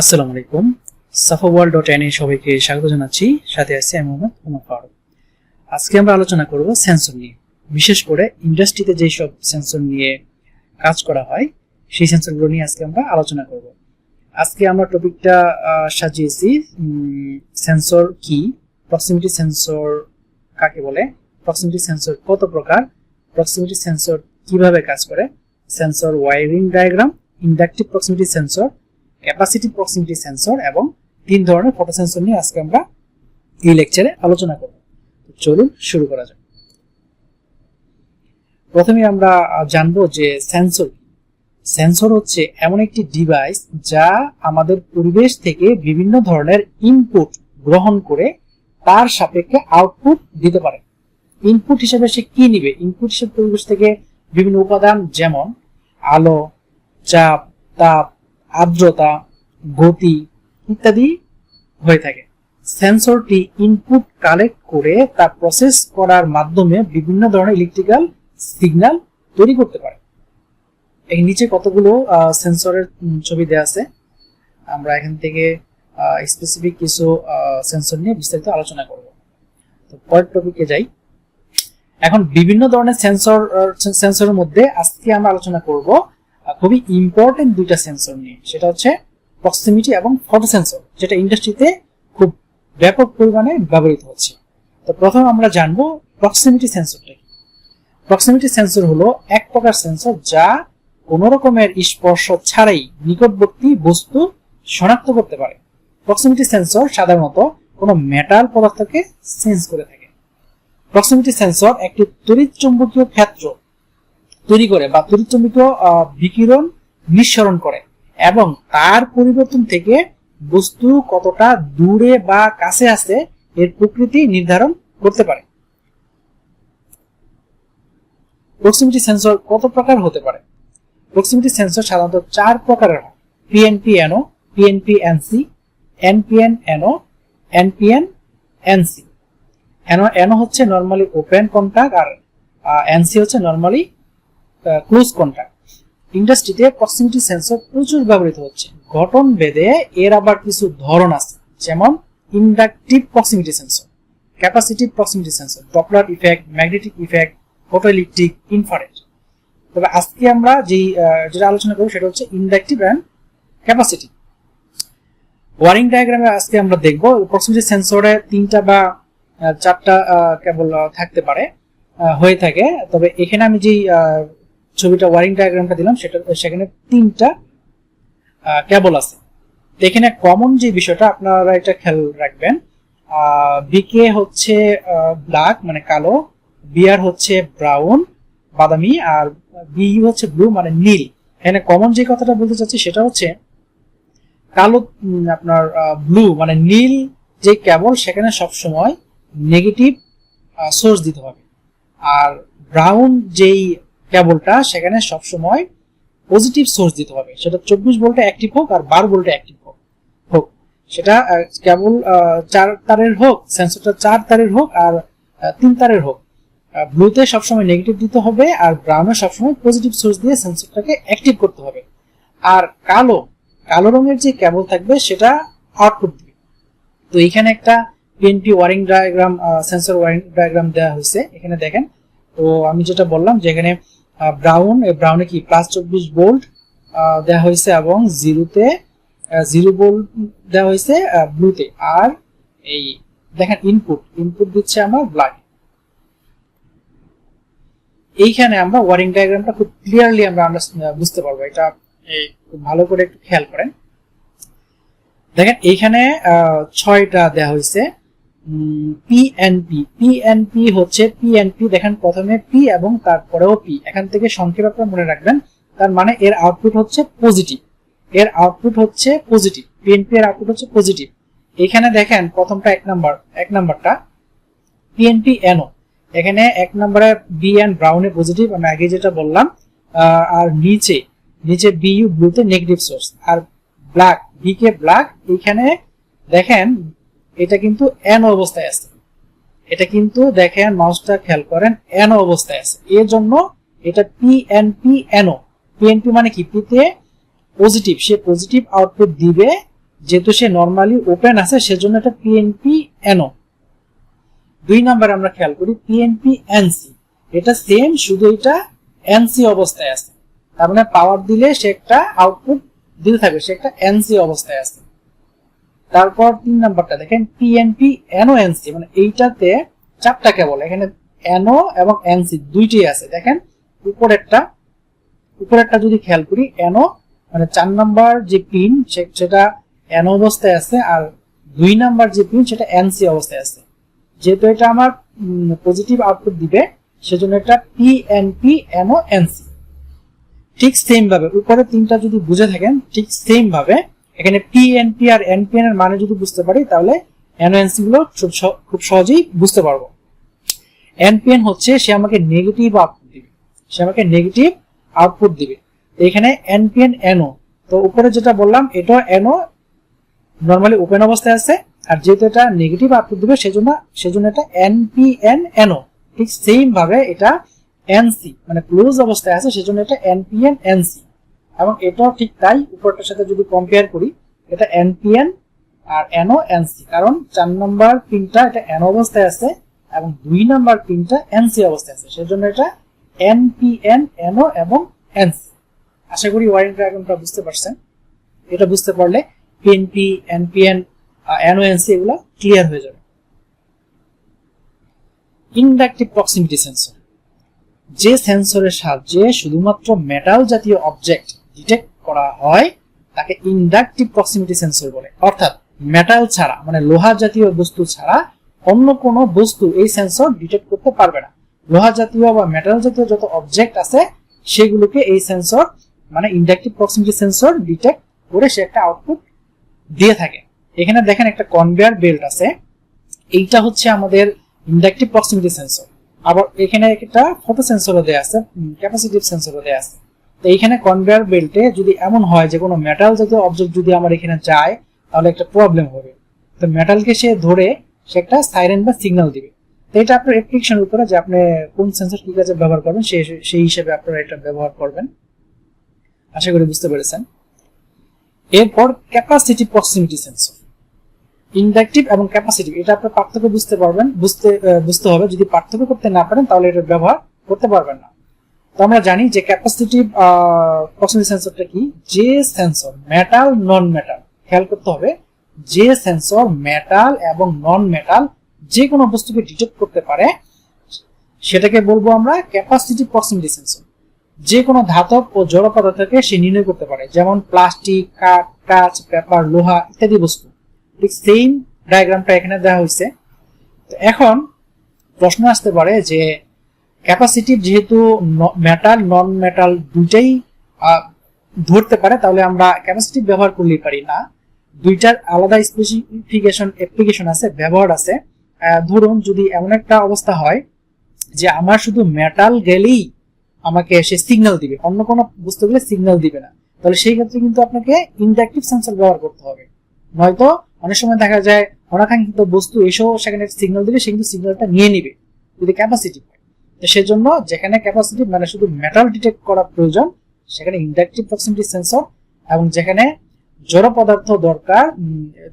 আসসালামু আলাইকুম। সাফা world dot N সবাইকে স্বাগত জানাচ্ছি। সাথে আছে আমি মোহাম্মদ ওমর ফারুক। আজকে আমরা আলোচনা করব সেন্সর নিয়ে। বিশেষ করে ইন্ডাস্ট্রিতে যেসব সেন্সর নিয়ে কাজ করা হয়, সেই সেন্সরগুলো নিয়ে আজকে আমরা আলোচনা করব। আজকে আমরা টপিকটা সাজিয়েছি সেন্সর কি, প্রক্সিমিটি সেন্সর কাকে বলে, প্রক্সিমিটি সেন্সর কত প্রকার, প্রক্সিমিটি সেন্সর কীভাবে কাজ করে, sensor wiring diagram, inductive proximity sensor capacity proximity sensor এবং তিন ধরনের ফটো সেন্সর নিয়ে আজকে আমরা এই লেকচারে আলোচনা করব। চলুন শুরু করা যাক। প্রথমে আমরা জানব যে সেন্সর সেন্সর হচ্ছে এমন একটি ডিভাইস যা আমাদের পরিবেশ থেকে বিভিন্ন ধরনের ইনপুট গ্রহণ করে তার সাপেক্ষে আউটপুট দিতে পারে। ইনপুট হিসেবে সে কি নিবে? ইনপুট হিসেবে পরিবেশ থেকে বিভিন্ন উপাদান যেমন আলো, চাপ, তাপ আর্দ্রতা, গতি ইত্যাদি হয়ে থাকে। সেন্সরটি ইনপুট কালেক্ট করে তা প্রসেস করার মাধ্যমে বিভিন্ন ধরনের ইলেকট্রিক্যাল সিগন্যাল তৈরি করতে পারে। এই নিচে কতগুলো সেন্সরের ছবি দেওয়া আছে, আমরা এখান থেকে স্পেসিফিক কিছু সেন্সর নিয়ে বিস্তারিত আলোচনা করব। তো পরের টপিকে যাই। এখন বিভিন্ন ধরনের সেন্সর সেন্সরের মধ্যে আজকে আমরা আলোচনা করব খুবই ইম্পর্টেন্ট দুইটা সেন্সর নিয়ে। সেটা হচ্ছে প্রক্সিমিটি এবং ফটো সেন্সর যেটা ইন্ডাস্ট্রিতে খুব ব্যাপক পরিমাণে ব্যবহৃত হচ্ছে। তো প্রথমে আমরা জানব প্রক্সিমিটি সেন্সরটা কি। প্রক্সিমিটি সেন্সর হলো এক প্রকার সেন্সর যা কোনো রকমের স্পর্শ ছাড়াই নিকটবর্তী বস্তু শনাক্ত করতে পারে। প্রক্সিমিটি সেন্সর সাধারণত কোনো মেটাল পদার্থকে সেন্স করে থাকে। প্রক্সিমিটি সেন্সর একটি তড়িৎ চুম্বকীয় ক্ষেত্র তৈরি করে বা তড়িৎ চুম্বকীয় বিকিরণ নিঃসরণ করে এবং তার পরিবর্তন থেকে বস্তু কতটা দূরে বা কাছে আছে এর প্রকৃতি নির্ধারণ করতে পারে। প্রক্সিমিটি সেন্সর কত প্রকার হতে পারে? প্রক্সিমিটি সেন্সর সাধারণত চার প্রকারের হয়। PNP NO PNP NC NPN NO NPN NC NO NO হচ্ছে নর্মালি ওপেন কন্টাক্ট আর এনসি হচ্ছে নর্মালি ক্লোজ কন্টাক্ট ইন্ডাস্ট্রিতে প্রক্সিমিটি সেন্সর প্রচুর ব্যবহৃত হচ্ছে। গঠন ভেদে এর আবার কিছু ধরন আছে, যেমন inductive proximity sensor capacitive proximity sensor Doppler effect magnetic effect photoelectric infrared তবে আজকে আমরা যেই যেটা আলোচনা করব সেটা হচ্ছে ইন্ডাকটিভ অ্যান্ড ক্যাপাসিটি ওয়ারিং ডায়াগ্রামে আজকে আমরা দেখব প্রক্সিমিটি সেন্সরে তিনটা বা চারটা কেবল থাকতে পারে হয়ে থাকে। তবে এখানে আমি যেই ছবিটা ওয়ারিং ডায়াগ্রামটা দিলাম, সেটা, সেখানে তিনটা কেবল আছে। এখানে কমন যে বিষয়টা, আপনারা এটা খেয়াল রাখবেন বিকে হচ্ছে ব্ল্যাক মানে কালো বিআর হচ্ছে ব্রাউন বাদামি, আর বিইউ হচ্ছে ব্লু মানে নীল। এখানে কমন যে কথাটা বলতে চাচ্ছি, সেটা হচ্ছে কালো আপনার ব্লু মানে নীল যে কেবল সেখানে সবসময় নেগেটিভ সোর্স দিতে হবে। আর ব্রাউন যেই কেবলটা সেখানে সবসময় পজিটিভ সোর্স দিতে হবে। সেটা চব্বিশ ভোল্টে অ্যাক্টিভ হোক আর বারো ভোল্টে অ্যাক্টিভ হোক হোক। সেটা কেবল চার তারের হোক সেন্সরটা চার তারের হোক আর তিন তারের হোক। ব্লুতে সবসময় নেগেটিভ দিতে হবে আর ব্রাউনে সবসময় পজিটিভ সোর্স দিয়ে সেন্সরটাকে অ্যাক্টিভ করতে হবে। আর কালো কালো রঙের যে কেবল থাকবে সেটা আউটপুট দিবে। তো এখানে একটা PNP wiring diagram sensor wiring diagram দেওয়া হয়েছে, এখানে দেখেন। তো আমি যেটা বললাম যে এখানে ব্রাউন ব্রাউনে কি? প্লাস চব্বিশ ভোল্ট দেওয়া হয়েছে এবং জিরোতে জিরো ভোল্ট দেওয়া হয়েছে ব্লুতে আর এই, দেখেন ইনপুট ইনপুট দিচ্ছে আমার ব্ল্যাক এইখানে আমরা ওয়ারিং ডায়াগ্রামটা খুব ক্লিয়ারলি আমরা বুঝতে পারব। এটা, এই, খুব ভালো করে একটু খেয়াল করেন। দেখেন এইখানে ছয়টা দেওয়া হয়েছে। পিএনপি পিএনপি হচ্ছে পিএনপি দেখেন প্রথমে পি এবং তারপরেও পি এখান থেকে সংক্ষেপ আপনারা মনে রাখবেন, তার মানে এর আউটপুট হচ্ছে পজিটিভ এর আউটপুট হচ্ছে পজিটিভ পিএনপি এর আউটপুট হচ্ছে পজিটিভ এখানে দেখেন প্রথমটা এক নাম্বার এক নাম্বারটা পিএনপি এনও এখানে এক নম্বরে বি অ্যান্ড ব্রাউনে পজিটিভ আমি আগে যেটা বললাম আর নিচে নিচে বি ইউ ব্লুতে নেগেটিভ সোর্স আর ব্ল্যাক বি কে ব্ল্যাক এখানে দেখেন এটা কিন্তু এন অবস্থায় আছে। এটা কিন্তু দেখেন মাউসটা খেয়াল করেন, এন অবস্থায় আছে। এর জন্য এটা পিএনপি এনও পিএনপি মানে কি? পিতে পজিটিভ সে পজিটিভ আউটপুট দিবে, যেহেতু সে নর্মালি ওপেন আছে, সেজন্য এটা পিএনপি এনও দুই নাম্বার আমরা খেয়াল করি পিএনপি এনসি এটা সেম শুধু এটা এনসি অবস্থায় আছে। তার মানে পাওয়ার দিলে সে একটা আউটপুট দিতে থাকবে, সে একটা এনসি অবস্থায় আছে। তারপর তিন নাম্বারটা দেখেন পিএনপি এনও এনসি মানে এইটাতে চারটা কেবল এখানে এনও এবং এনসি দুইটি আছে। দেখেন, উপরেরটা উপরেরটা যদি খেয়াল করি এনও মানে চার নাম্বার যে পিন সেটা এন অবস্থায় আছে আর দুই নাম্বার যে পিন, সেটা এনসি অবস্থায় আছে। যেহেতু এটা আমার পজিটিভ আউটপুট দিবে, সেজন্য এটা পিএনপি এনও এনসি ঠিক সেম ভাবে, উপরে তিনটা যদি বুঝে থাকেন, ঠিক সেম ভাবে এখানে পিএনপি আর এনপিএন এর মানে যদি বুঝতে পারি, তাহলে এনওএনসি গুলো খুব সহজেই বুঝতে পারব। এনপিএন হচ্ছে সে আমাকে নেগেটিভ আউটপুট দিবে। সে আমাকে নেগেটিভ আউটপুট দিবে। এখানে এনপিএন এনও তো উপরে যেটা বললাম এটা এনও নর্মালি ওপেন অবস্থায় আছে। আর যেহেতু এটা নেগেটিভ আউটপুট দিবে, সেজন্য সেজন্য এটা এনপিএন এনও ঠিক সেম ভাবে এটা এনসি মানে ক্লোজ অবস্থায় আছে, সেজন্য এটা এনপিএন এনসি এবং এটাও ঠিক তাই উপরটার সাথে যদি কম্পেয়ার করি, এটা এনপিএন আর এনও এনসি কারণ চার নম্বর পিনটা এটা এন অবস্থায় আছে এবং দুই নম্বর পিনটা এনসি অবস্থায় আছে। সেজন্য এটা এনপিএন এনও এবং এনসি আশা করি ওয়ারিং ডায়াগ্রামটা বুঝতে পারছেন। এটা বুঝতে পারলে পিএনপি এনপিএন এনওএনসি এগুলো ক্লিয়ার হয়ে যাবে। ইনডাকটিভ প্রক্সিমিটি সেন্সর যে সেন্সরের সাহায্যে শুধুমাত্র মেটাল জাতীয় অবজেক্ট ডিটেক্ট করা হয়, তাকে ইনডাকটিভ প্রক্সিমিটি সেন্সর বলে। অর্থাৎ মেটাল ছাড়া মানে লোহা জাতীয় বস্তু ছাড়া অন্য কোনো বস্তু এই সেন্সর ডিটেক্ট করতে পারবে না। লোহা জাতীয় বা মেটাল জাতীয় যত অবজেক্ট আছে, সেগুলোকে এই সেন্সর মানে ইন্ডাকটিভ প্রক্সিমিটি সেন্সর ডিটেক্ট করে সে একটা আউটপুট দিয়ে থাকে। এখানে দেখেন একটা কনভেয়ার বেল্ট আছে। এইটা হচ্ছে আমাদের ইন্ডাকটিভ প্রক্সিমিটি সেন্সর আবার এখানে একটা ফটো সেন্সরও দেওয়া আছে ক্যাপাসিটিভ সেন্সরও দেওয়া আছে। তো এইখানে কনভেয়ার বেল্টে যদি এমন হয় যে কোনো মেটাল জাতীয় অবজেক্ট যদি আমার এখানে যায় তাহলে একটা প্রবলেম হবে। তো মেটালকে সে ধরে সে একটা সাইরেন বা সিগন্যাল দিবে। তো এটা আপনার অ্যাপ্লিকেশনের উপরে যে আপনি কোন সেন্সর কি কাজে ব্যবহার করবেন সেই সেই হিসেবে আপনারা এটা ব্যবহার করবেন। আশা করি বুঝতে পেরেছেন। এরপর ক্যাপাসিটি প্রক্সিমিটি সেন্সর ইন্ডাকটিভ এবং ক্যাপাসিটিভ এটা আপনার পার্থক্য বুঝতে পারবেন, বুঝতে বুঝতে হবে। যদি পার্থক্য করতে না পারেন, তাহলে এটা ব্যবহার করতে পারবেন না। তো আমরা জানি যে ক্যাপাসিটিভ প্রক্সিমিটি সেন্সরটা কি? যে সেন্সর মেটাল নন মেটাল খেয়াল করতে হবে যে সেন্সর মেটাল এবং নন মেটাল যে কোনো বস্তুকে ডিটেক্ট করতে পারে, সেটাকে বলব আমরা ক্যাপাসিটিভ প্রক্সিমিটি সেন্সর যে কোনো ধাতব ও জড় পদার্থকে সে নির্ণয় করতে পারে, যেমন প্লাস্টিক কাঠ, কাঁচ, পেপার, লোহা ইত্যাদি বস্তু। ঠিক সেম ডায়াগ্রামটা এখানে দেওয়া হয়েছে। তো এখন প্রশ্ন আসতে পারে যে ক্যাপাসিটিভ যেহেতু মেটাল নন মেটাল দুইটাই ধরতে পারে, তাহলে আমরা ক্যাপাসিটিভ ব্যবহার করলেই পারি না। দুইটার আলাদা স্পেসিফিকেশন অ্যাপ্লিকেশন আছে, ব্যবহার আছে। ধরুন যদি এমন একটা অবস্থা হয় যে আমার শুধু মেটাল গেলেই আমাকে সে সিগন্যাল দিবে, অন্য কোনো বস্তু গেলে সিগন্যাল দিবে না। তাহলে সেই ক্ষেত্রে কিন্তু আপনাকে ইন্ডাকটিভ সেন্সর ব্যবহার করতে হবে। নয়তো অনেক সময় দেখা যায় অনাকাঙ্ক্ষিত বস্তু এসেও সেখানে সিগন্যাল দিলে সে কিন্তু সিগন্যালটা নিয়ে নিবে, যদি ক্যাপাসিটি তো সেজন্য যেখানে ক্যাপাসিটি মানে শুধু মেটাল ডিটেক্ট করা প্রয়োজন, সেখানে ইন্ডাকটিভ প্রক্সিমিটি সেন্সর এবং যেখানে জড় পদার্থ দরকার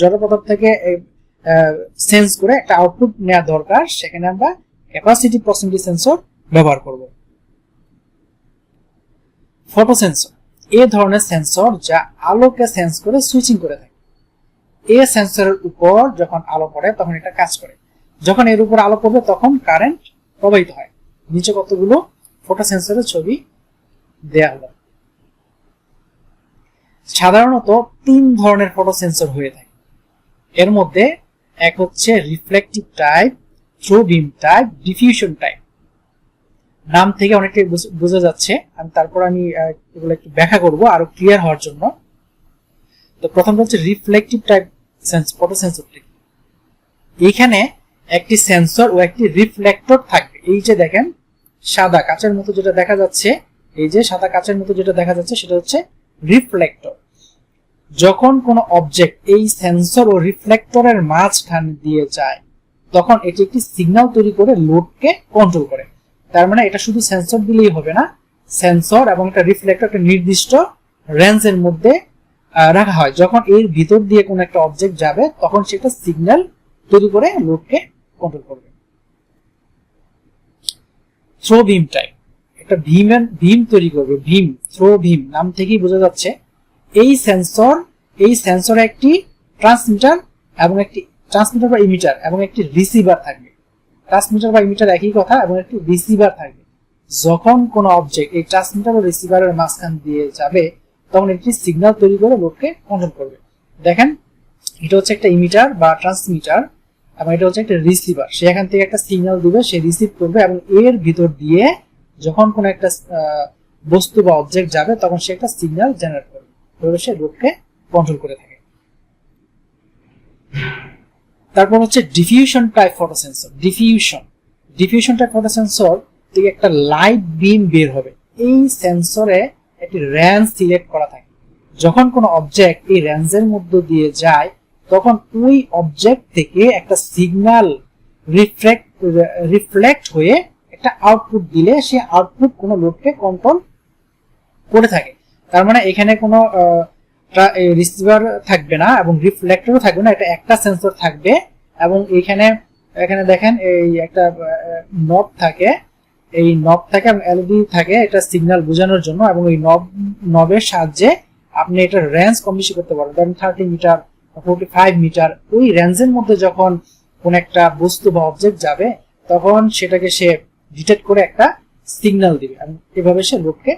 জড় পদার্থ থেকে সেন্স করে একটা আউটপুট নেওয়া দরকার, সেখানে আমরা ক্যাপাসিটি প্রক্সিমিটি সেন্সর ব্যবহার করব। ফটো সেন্সর এ ধরনের সেন্সর যা আলোকে সেন্স করে সুইচিং করে থাকে। এ সেন্সরের উপর যখন আলো পড়ে, তখন এটা কাজ করে। যখন এর উপর আলো পড়বে, তখন কারেন্ট প্রবাহিত হয়। নিচে কতগুলো? ফটো সেন্সরের ছবি দেয়া হলো। সাধারণত তিন ধরনের ফটো সেন্সর হয়ে থাকে। এর মধ্যে এক হচ্ছে reflective type through beam type diffusion type নাম থেকে অনেকটাই বোঝা যাচ্ছে। আমি তারপর আমি এগুলো একটু ব্যাখ্যা করব আরও ক্লিয়ার হওয়ার জন্য। তো প্রথমটা হচ্ছে রিফ্লেকটিভ টাইপ সেন্স ফটো সেন্সরটি এইখানে একটি সেন্সর ও একটি রিফ্লেক্টর থাকবে। এই যে দেখেন সাদা কাচের মতো যেটা দেখা যাচ্ছে, এই যে সাদা কাচের মতো যেটা দেখা যাচ্ছে সেটা হচ্ছে রিফ্লেক্টর যখন কোনো অবজেক্ট এই সেন্সর ও রিফ্লেক্টরের মাঝখান দিয়ে যায়, তখন এটি একটি সিগন্যাল তৈরি করে লোডকে কন্ট্রোল করে। তার মানে এটা শুধু সেন্সর দিলেই হবে না সেন্সর এবং একটা রিফ্লেক্টর একটা নির্দিষ্ট রেঞ্জের মধ্যে রাখা হয়। যখন এর ভিতর দিয়ে কোনো একটা অবজেক্ট যাবে, তখন সেটা সিগন্যাল তৈরি করে লোডকে কন্ট্রোল করবে। থ্রো ভীম টাইপ একটা ভীম ভীম তৈরি করবে, ভীম থ্রো ভীম নাম থেকেই বোঝা যাচ্ছে। এই সেন্সর এই সেন্সরে একটি ট্রান্সমিটার এবং একটি ট্রান্সমিটার বা ইমিটার এবং একটি রিসিভার থাকবে। ট্রান্সমিটার বা ইমিটার একই কথা এবং একটি রিসিভার থাকবে। যখন কোনো অবজেক্ট এই ট্রান্সমিটার বা রিসিভারের মাঝখান দিয়ে যাবে, তখন একটি সিগন্যাল তৈরি করে লোককে কন্ট্রোল করবে। দেখেন, এটা হচ্ছে একটা ইমিটার বা ট্রান্সমিটার এবং এটা হচ্ছে একটা রিসিভার সে এখান থেকে একটা সিগন্যাল দিবে, সে রিসিভ করবে এবং এর ভিতর দিয়ে যখন কোনো একটা বস্তু বা অবজেক্ট যাবে, তখন সে একটা সিগন্যাল জেনারেট করবে। এভাবে সে লোডকে কন্ট্রোল করে থাকে। তারপর হচ্ছে diffusion type photosensor diffusion diffusion type photosensor থেকে একটা লাইট বিম বের হবে। এই সেন্সরে একটি রেঞ্জ সিলেক্ট করা থাকে। যখন কোনো অবজেক্ট এই রেঞ্জের মধ্য দিয়ে যায় তখন ওই অবজেক্ট থেকে একটা সিগন্যাল রিফ্লেক্ট রিফ্লেক্ট হয়ে একটা আউটপুট দিলে সে আউটপুট কোনো লোডকে কন্ট্রোল করে থাকে। তার মানে এখানে কোনো রিসিভার থাকবে না এবং রিফ্লেক্টরও থাকবে না, এটা একটা সেন্সর থাকবে এবং এখানে এখানে দেখেন এই একটা নব থাকে। এই নব থাকে এবং এলইডি থাকে, এটা সিগন্যাল বোঝানোর জন্য এবং এই নব নবের সাহায্যে আপনি এটা রেঞ্জ কম বেশি করতে পারবেন। ধরেন thirty meter forty five meter ওই রেঞ্জের মধ্যে যখন কোন একটা বস্তু বা অবজেক্ট যাবে, তখন সেটাকে সে ডিটেক্ট করে একটা সিগন্যাল দিবে এবং এভাবে সে লোককে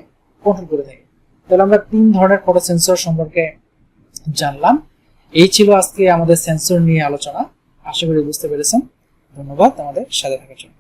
কন্ট্রোল করে থাকে। তাহলে আমরা তিন ধরনের ফটো সেন্সর সম্পর্কে জানলাম। এই ছিল আজকে আমাদের সেন্সর নিয়ে আলোচনা। আশা করি বুঝতে পেরেছেন। ধন্যবাদ আমাদের সাথে থাকার জন্য।